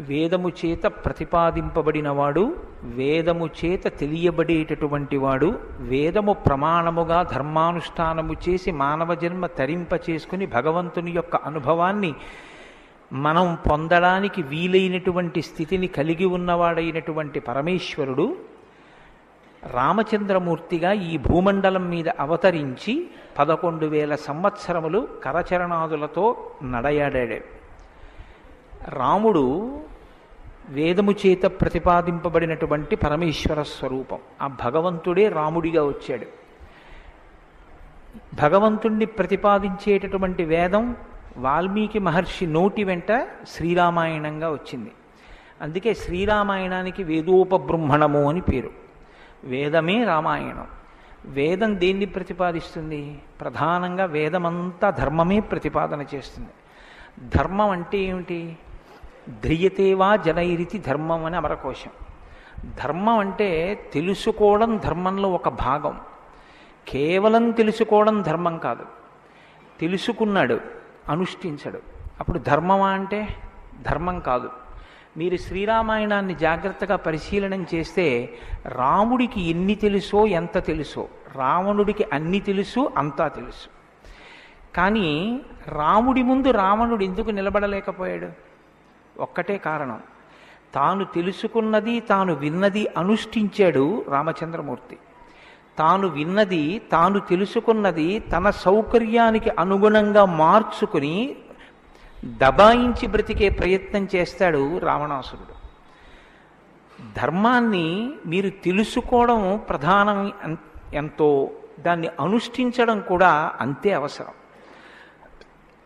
వేదము చేత ప్రతిపాదింపబడినవాడు వేదము చేత తెలియబడేటటువంటి వాడు వేదము ప్రమాణముగా ధర్మానుష్ఠానము చేసి మానవ జన్మ తరింప చేసుకుని భగవంతుని యొక్క అనుభవాన్ని మనం పొందడానికి వీలైనటువంటి స్థితిని కలిగి ఉన్నవాడైనటువంటి పరమేశ్వరుడు రామచంద్రమూర్తిగా ఈ భూమండలం మీద అవతరించి పదకొండు వేల సంవత్సరములు కరచరణాదులతో నడయాడాడు. రాముడు వేదము చేత ప్రతిపాదింపబడినటువంటి పరమేశ్వర స్వరూపం. ఆ భగవంతుడే రాముడిగా వచ్చాడు. భగవంతుణ్ణి ప్రతిపాదించేటటువంటి వేదం వాల్మీకి మహర్షి నోటి వెంట శ్రీరామాయణంగా వచ్చింది. అందుకే శ్రీరామాయణానికి వేదోపబ్రహ్మణము అని పేరు. వేదమే రామాయణం. వేదం దేన్ని ప్రతిపాదిస్తుంది? ప్రధానంగా వేదమంతా ధర్మమే ప్రతిపాదన చేస్తుంది. ధర్మం అంటే ఏమిటి? ధ్రియతేవా జనైరితి ధర్మం అని అమరకోశం. ధర్మం అంటే తెలుసుకోవడం ధర్మంలో ఒక భాగం. కేవలం తెలుసుకోవడం ధర్మం కాదు. తెలుసుకున్నాడు అనుష్ఠించడు. అప్పుడు ధర్మమా అంటే ధర్మం కాదు. మీరు శ్రీరామాయణాన్ని జాగ్రత్తగా పరిశీలనం చేస్తే రాముడికి ఎన్ని తెలుసో ఎంత తెలుసో. రావణుడికి అన్ని తెలుసు అంతా తెలుసు. కానీ రాముడి ముందు రావణుడు ఎందుకు నిలబడలేకపోయాడు? ఒక్కటే కారణం. తాను తెలుసుకున్నది తాను విన్నది అనుష్ఠించాడు రామచంద్రమూర్తి. తాను విన్నది తాను తెలుసుకున్నది తన సౌకర్యానికి అనుగుణంగా మార్చుకుని దబాయించి బ్రతికే ప్రయత్నం చేస్తాడు రావణాసురుడు. ధర్మాన్ని మీరు తెలుసుకోవడం ప్రధానం ఎంతో దాన్ని అనుష్ఠించడం కూడా అంతే అవసరం.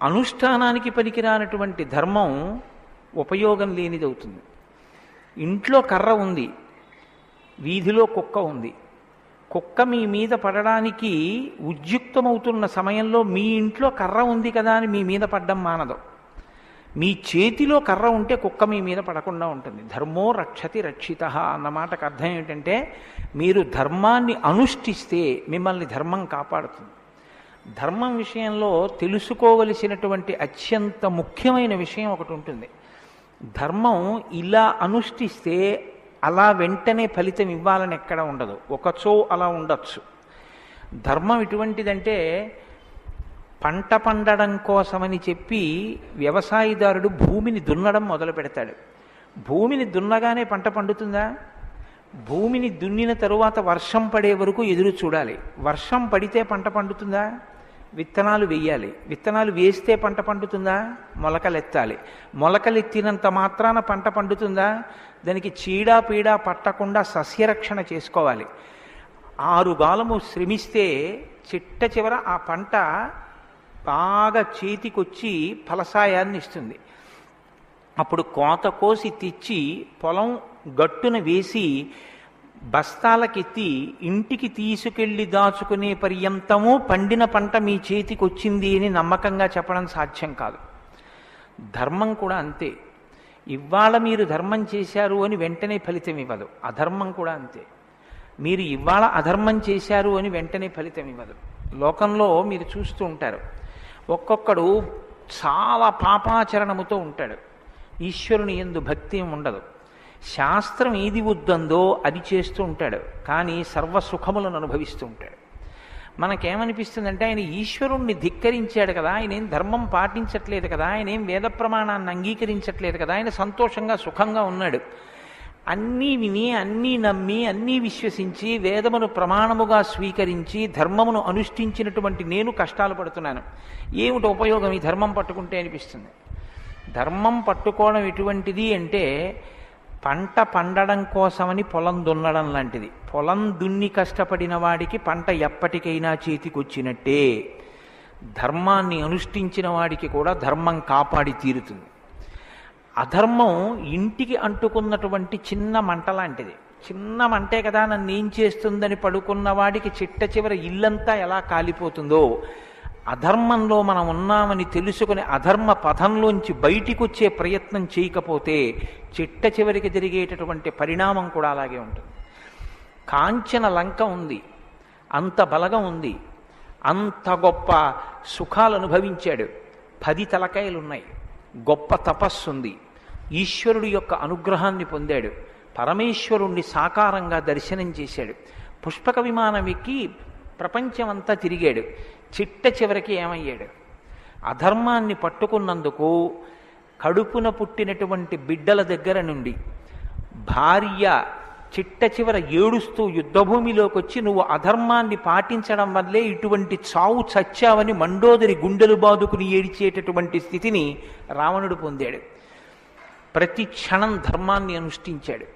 అనుష్ఠానానికి పనికిరానటువంటి ధర్మం ఉపయోగం లేనిదవుతుంది ఇంట్లో కర్ర ఉంది వీధిలో కుక్క ఉంది. కుక్క మీ మీద పడడానికి ఉద్యుక్తమవుతున్న సమయంలో మీ ఇంట్లో కర్ర ఉంది కదా అని మీ మీద పడ్డం మానదు. మీ చేతిలో కర్ర ఉంటే కుక్క మీ మీద పడకుండా ఉంటుంది. ధర్మో రక్షతి రక్షిత అన్న మాటకు అర్థం ఏంటంటే మీరు ధర్మాన్ని అనుష్ఠిస్తే మిమ్మల్ని ధర్మం కాపాడుతుంది. ధర్మం విషయంలో తెలుసుకోవలసినటువంటి అత్యంత ముఖ్యమైన విషయం ఒకటి ఉంటుంది. ధర్మం ఇలా అనుష్ఠిస్తే అలా వెంటనే ఫలితం ఇవ్వాలని ఎక్కడ ఉండదు. ఒకచో అలా ఉండొచ్చు. ధర్మం ఇటువంటిదంటే పంట పండడం కోసమని చెప్పి వ్యవసాయదారుడు భూమిని దున్నడం మొదలు పెడతాడు. భూమిని దున్నగానే పంట పండుతుందా? భూమిని దున్నిన తరువాత వర్షం పడే వరకు ఎదురు చూడాలి. వర్షం పడితే పంట పండుతుందా? విత్తనాలు వేయాలి. విత్తనాలు వేస్తే పంట పండుతుందా? మొలకలెత్తాలి. మొలకలెత్తినంత మాత్రాన పంట పండుతుందా? దానికి చీడా పీడా పట్టకుండా సస్యరక్షణ చేసుకోవాలి. ఆరు గాలము శ్రమిస్తే చిట్ట చివర ఆ పంట బాగా చేతికొచ్చి ఫలసాయాన్ని ఇస్తుంది. అప్పుడు కోత కోసి తెచ్చి పొలం గట్టున వేసి బస్తాలకెత్తి ఇంటికి తీసుకెళ్ళి దాచుకునే పర్యంతము పండిన పంట మీ చేతికి వచ్చింది అని నమ్మకంగా చెప్పడం సాధ్యం కాదు. ధర్మం కూడా అంతే. ఇవాళ మీరు ధర్మం చేశారు అని వెంటనే ఫలితం ఇవ్వదు. అధర్మం కూడా అంతే. మీరు ఇవాళ అధర్మం చేశారు అని వెంటనే ఫలితం ఇవ్వదు. లోకంలో మీరు చూస్తూ ఉంటారు. ఒక్కొక్కడు చాలా పాపాచరణముతో ఉంటాడు. ఈశ్వరుని ఎందు భక్తి ఉండదు శాస్త్రం ఏది వద్దందో అది చేస్తూ ఉంటాడు. కానీ సర్వసుఖములను అనుభవిస్తూ ఉంటాడు. మనకేమనిపిస్తుందంటే ఆయన ఈశ్వరుణ్ణి ధిక్కరించాడు కదా ఆయన ఏం ధర్మం పాటించట్లేదు కదా ఆయన ఏం వేద ప్రమాణాన్ని అంగీకరించట్లేదు కదా ఆయన సంతోషంగా సుఖంగా ఉన్నాడు. అన్నీ విని అన్నీ నమ్మి అన్నీ విశ్వసించి వేదమును ప్రమాణముగా స్వీకరించి ధర్మమును అనుష్ఠించినటువంటి నేను కష్టాలు పడుతున్నాను. ఏమిటి ఉపయోగం ఈ ధర్మం పట్టుకుంటే అనిపిస్తుంది? ధర్మం పట్టుకోవడం ఎటువంటిది అంటే పంట పండడం కోసమని పొలం దున్నడం లాంటిది. పొలం దున్ని కష్టపడిన వాడికి పంట ఎప్పటికైనా చేతికొచ్చినట్టే. ధర్మాన్ని అనుష్ఠించిన వాడికి కూడా ధర్మం కాపాడి తీరుతుంది. అధర్మం ఇంటికి అంటుకున్నటువంటి చిన్న మంట లాంటిది. చిన్న మంటే కదా నన్ను ఏం చేస్తుందని పడుకున్న వాడికి చిట్ట చివర ఇల్లంతా ఎలా కాలిపోతుందో. అధర్మంలో మనం ఉన్నామని తెలుసుకుని అధర్మ పథంలోంచి బయటికి వచ్చే ప్రయత్నం చేయకపోతే చిట్ట చివరికి జరిగేటటువంటి పరిణామం కూడా అలాగే ఉంటుంది. కాంచన లంక ఉంది. అంత బలగం ఉంది. అంత గొప్ప సుఖాలు అనుభవించాడు. పది తలకాయలు ఉన్నాయి గొప్ప తపస్సు ఉంది. ఈశ్వరుడి యొక్క అనుగ్రహాన్ని పొందాడు. పరమేశ్వరుణ్ణి సాకారంగా దర్శనం చేశాడు. పుష్పక విమానం ఎక్కి ప్రపంచమంతా తిరిగాడు. చిట్ట చివరికి ఏమయ్యాడు? అధర్మాన్ని పట్టుకున్నందుకు కడుపున పుట్టినటువంటి బిడ్డల దగ్గర నుండి భార్య చిట్ట చివర ఏడుస్తూ యుద్ధభూమిలోకి వచ్చి నువ్వు అధర్మాన్ని పాటించడం వల్లే ఇటువంటి చావు చచ్చావని మండోదరి గుండెలు బాదుకుని ఏడిచేటటువంటి స్థితిని రావణుడు పొందాడు. ప్రతి క్షణం ధర్మాన్ని అనుష్ఠించాడు.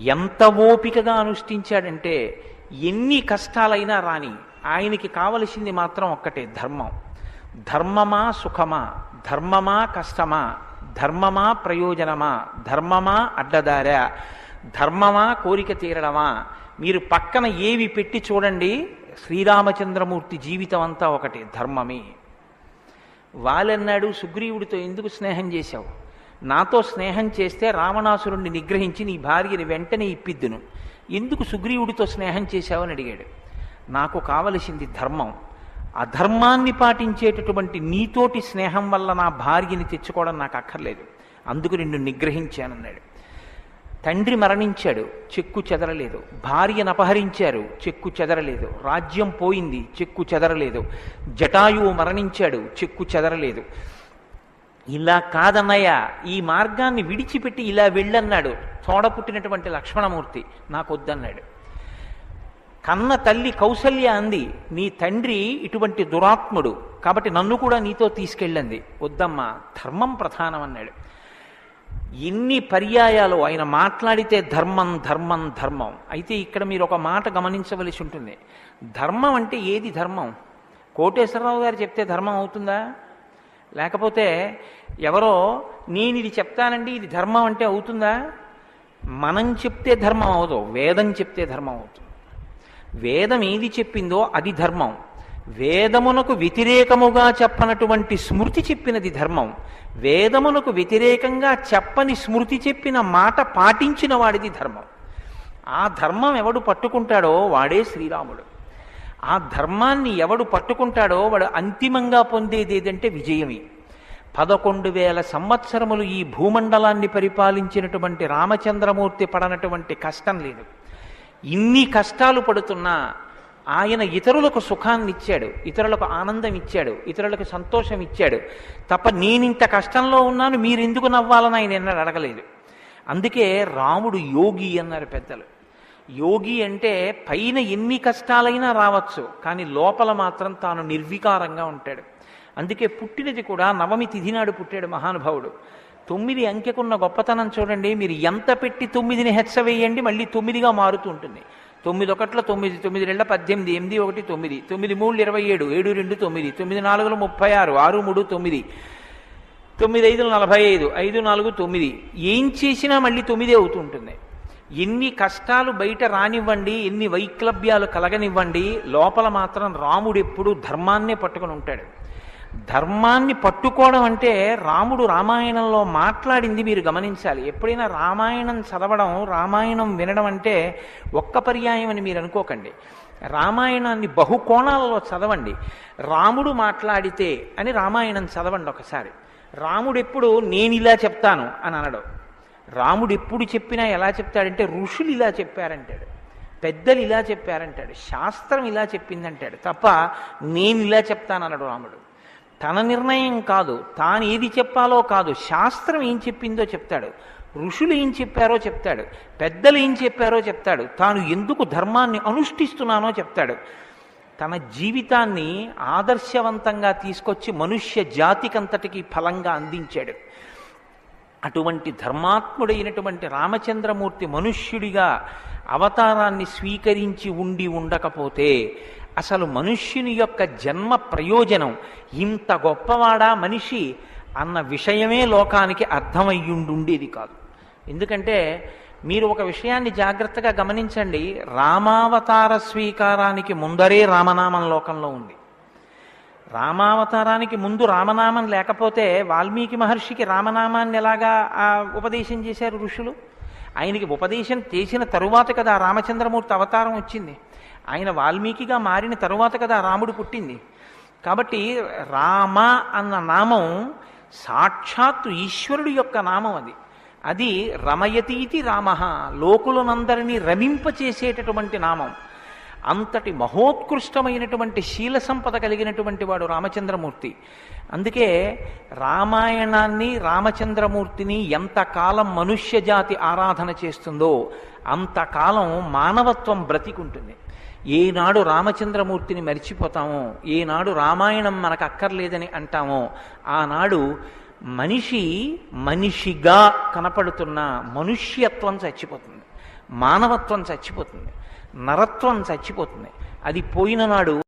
ఎంత ఓపికగా అనుష్ఠించాడంటే ఎన్ని కష్టాలైనా రాని ఆయనకి కావలసింది మాత్రం ఒక్కటే ధర్మం. ధర్మమా సుఖమా? ధర్మమా కష్టమా? ధర్మమా ప్రయోజనమా? ధర్మమా అడ్డదారా? ధర్మమా కోరిక తీరడమా? మీరు పక్కన ఏవి పెట్టి చూడండి శ్రీరామచంద్రమూర్తి జీవితం అంతా ఒకటే ధర్మమే. వాళ్ళన్నాడు సుగ్రీవుడితో ఎందుకు స్నేహం చేశావు? నాతో స్నేహం చేస్తే రావణాసురుణ్ణి నిగ్రహించి నీ భార్యని వెంటనే ఇప్పిద్దును. ఎందుకు సుగ్రీవుడితో స్నేహం చేశావని అడిగాడు. నాకు కావలసింది ధర్మం. అధర్మాన్ని పాటించేటటువంటి నీతోటి స్నేహం వల్ల నా భార్యని తెచ్చుకోవడం నాకు అక్కర్లేదు. అందుకు నిన్ను నిగ్రహించానన్నాడు. తండ్రి మరణించాడు చెక్కు చెదరలేదు. భార్యను అపహరించారు చెక్కు చెదరలేదు. రాజ్యం పోయింది చెక్కు చెదరలేదు. జటాయువు మరణించాడు చెక్కు చెదరలేదు. ఇలా కాదన్నయ్య ఈ మార్గాన్ని విడిచిపెట్టి ఇలా వెళ్ళన్నాడు. తోడ పుట్టినటువంటి లక్ష్మణమూర్తి నాకు వద్దన్నాడు కన్న తల్లి కౌసల్య అంది నీ తండ్రి ఇటువంటి దురాత్ముడు. కాబట్టి నన్ను కూడా నీతో తీసుకెళ్ళండి వద్దమ్మా ధర్మం ప్రధానం అన్నాడు. ఎన్ని పర్యాయాలు ఆయన మాట్లాడితే ధర్మం ధర్మం ధర్మం. అయితే ఇక్కడ మీరు ఒక మాట గమనించవలసి ఉంటుంది. ధర్మం అంటే ఏది ధర్మం? కోటేశ్వరరావు గారు చెప్తే ధర్మం అవుతుందా? లేకపోతే ఎవరో నేను ఇది చెప్తానండి ఇది ధర్మం అంటే అవుతుందా? మనం చెప్తే ధర్మం అవదు వేదం చెప్తే ధర్మం అవుతుంది. వేదం ఏది చెప్పిందో అది ధర్మం. వేదమునకు వ్యతిరేకముగా చెప్పనటువంటి స్మృతి చెప్పినది ధర్మం. వేదమునకు వ్యతిరేకంగా చెప్పని స్మృతి చెప్పిన మాట పాటించిన వాడిది ధర్మం. ఆ ధర్మం ఎవడు పట్టుకుంటాడో వాడే శ్రీరాముడు. ఆ ధర్మాన్ని ఎవడు పట్టుకుంటాడో వాడు అంతిమంగా పొందేది ఏదంటే విజయమే. పదకొండు వేల సంవత్సరములు ఈ భూమండలాన్ని పరిపాలించినటువంటి రామచంద్రమూర్తి పడనటువంటి కష్టం లేదు. ఇన్ని కష్టాలు పడుతున్నా ఆయన ఇతరులకు సుఖాన్ని ఇచ్చాడు ఇతరులకు ఆనందం ఇచ్చాడు ఇతరులకు సంతోషం ఇచ్చాడు. తప్ప నేనింత కష్టంలో ఉన్నాను మీరెందుకు నవ్వాలని ఆయన ఎన్నడూ అడగలేదు. అందుకే రాముడు యోగి అన్నారు పెద్దలు. యోగి అంటే పైన ఎన్ని కష్టాలైనా రావచ్చు కానీ లోపల మాత్రం తాను నిర్వికారంగా ఉంటాడు. అందుకే పుట్టినది కూడా నవమి తిథి నాడు పుట్టాడు మహానుభావుడు. తొమ్మిది అంకెకున్న గొప్పతనం చూడండి. మీరు ఎంత పెట్టి తొమ్మిదిని హెచ్చవేయండి మళ్ళీ తొమ్మిదిగా మారుతూ ఉంటుంది. తొమ్మిది ఒకట్ల తొమ్మిది తొమ్మిది రెండ పద్దెనిమిది ఎనిమిది ఒకటి తొమ్మిది. తొమ్మిది మూడు ఇరవై ఏడు ఏడు రెండు తొమ్మిది. తొమ్మిది నాలుగులు ముప్పై ఆరు ఆరు మూడు తొమ్మిది. తొమ్మిది ఐదులు నలభై ఐదు ఐదు నాలుగు తొమ్మిది. ఏం చేసినా మళ్ళీ తొమ్మిదే అవుతూ ఉంటుంది. ఎన్ని కష్టాలు బయట రానివ్వండి ఎన్ని వైక్లభ్యాలు కలగనివ్వండి లోపల మాత్రం రాముడు ఎప్పుడు ధర్మాన్నే పట్టుకొని ఉంటాడు. ధర్మాన్ని పట్టుకోవడం అంటే రాముడు రామాయణంలో మాట్లాడింది మీరు గమనించాలి. ఎప్పుడైనా రామాయణం చదవడం రామాయణం వినడం అంటే ఒక్క పర్యాయం అని మీరు అనుకోకండి. రామాయణాన్ని బహుకోణాలలో చదవండి. రాముడు మాట్లాడితే అని రామాయణం చదవండి ఒకసారి. రాముడు ఎప్పుడు నేను ఇలా చెప్తాను అని అనడు. రాముడు ఎప్పుడు చెప్పినా ఎలా చెప్తాడంటే ఋషులు ఇలా చెప్పారంటాడు. పెద్దలు ఇలా చెప్పారంటాడు. శాస్త్రం ఇలా చెప్పిందంటాడు. తప్ప నేను ఇలా చెప్తానన్నాడు రాముడు. తన నిర్ణయం కాదు తాను ఏది చెప్పాలో కాదు. శాస్త్రం ఏం చెప్పిందో చెప్తాడు. ఋషులు ఏం చెప్పారో చెప్తాడు. పెద్దలు ఏం చెప్పారో చెప్తాడు. తాను ఎందుకు ధర్మాన్ని అనుష్ఠిస్తున్నానో చెప్తాడు. తన జీవితాన్ని ఆదర్శవంతంగా తీసుకొచ్చి మనుష్య జాతికంతటికి ఫలంగా అందించాడు. అటువంటి ధర్మాత్ముడైనటువంటి రామచంద్రమూర్తి మనుష్యుడిగా అవతారాన్ని స్వీకరించి ఉండి ఉండకపోతే అసలు మనుష్యుని యొక్క జన్మ ప్రయోజనం ఇంత గొప్పవాడా మనిషి అన్న విషయమే లోకానికి అర్థమయ్యుండుండేది కాదు. ఎందుకంటే మీరు ఒక విషయాన్ని జాగ్రత్తగా గమనించండి రామావతార స్వీకారానికి ముందరే రామనామం లోకంలో ఉంది. రామావతారానికి ముందు రామనామం లేకపోతే వాల్మీకి మహర్షికి రామనామాన్ని ఎలాగా ఉపదేశం చేశారు ఋషులు? ఆయనకి ఉపదేశం చేసిన తరువాత కదా రామచంద్రమూర్తి అవతారం వచ్చింది. ఆయన వాల్మీకిగా మారిన తరువాత కదా రాముడు పుట్టింది. కాబట్టి రామ అన్న నామం సాక్షాత్తు ఈశ్వరుడి యొక్క నామం అది. అది రమయతీతి రామ లోకులనందరినీ రమింపచేసేటటువంటి నామం. అంతటి మహోత్కృష్టమైనటువంటి శీల సంపద కలిగినటువంటి వాడు రామచంద్రమూర్తి. అందుకే రామాయణాన్ని రామచంద్రమూర్తిని ఎంతకాలం మనుష్య జాతి ఆరాధన చేస్తుందో అంతకాలం మానవత్వం బ్రతికుంటుంది. ఏనాడు రామచంద్రమూర్తిని మరిచిపోతామో ఏనాడు రామాయణం మనకు అక్కర్లేదని అంటామో ఆనాడు మనిషి మనిషిగా కనపడుతున్న మనుష్యత్వం చచ్చిపోతుంది. మానవత్వం చచ్చిపోతుంది. నరత్వం చచ్చిపోతుంది. అది పోయిన నాడు